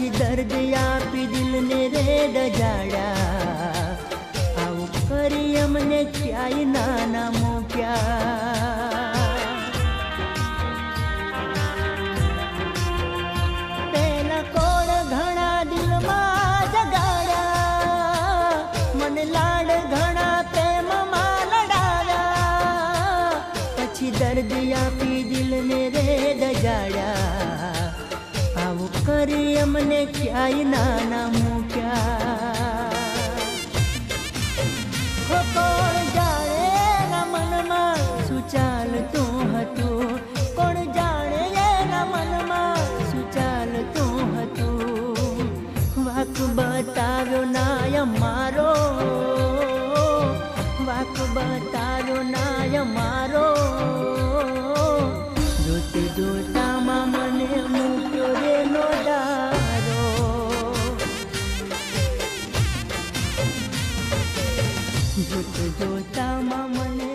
પછી દર્દ આપી દિલને રેડ જાડા. આવું કરી અમને ક્યાંય નાના મૂક્યા. દર્દ આપી દિલને રે દજાડા કરી અમને ક્યાંય નાના મૂક્યા. કોણ જાણે એના હતું? કોણ જાણે એના મનમાં હતું? વાક બતાવ્યો નાય મારો. વાક બતાવ્યો નાય જોત જોતામાં મને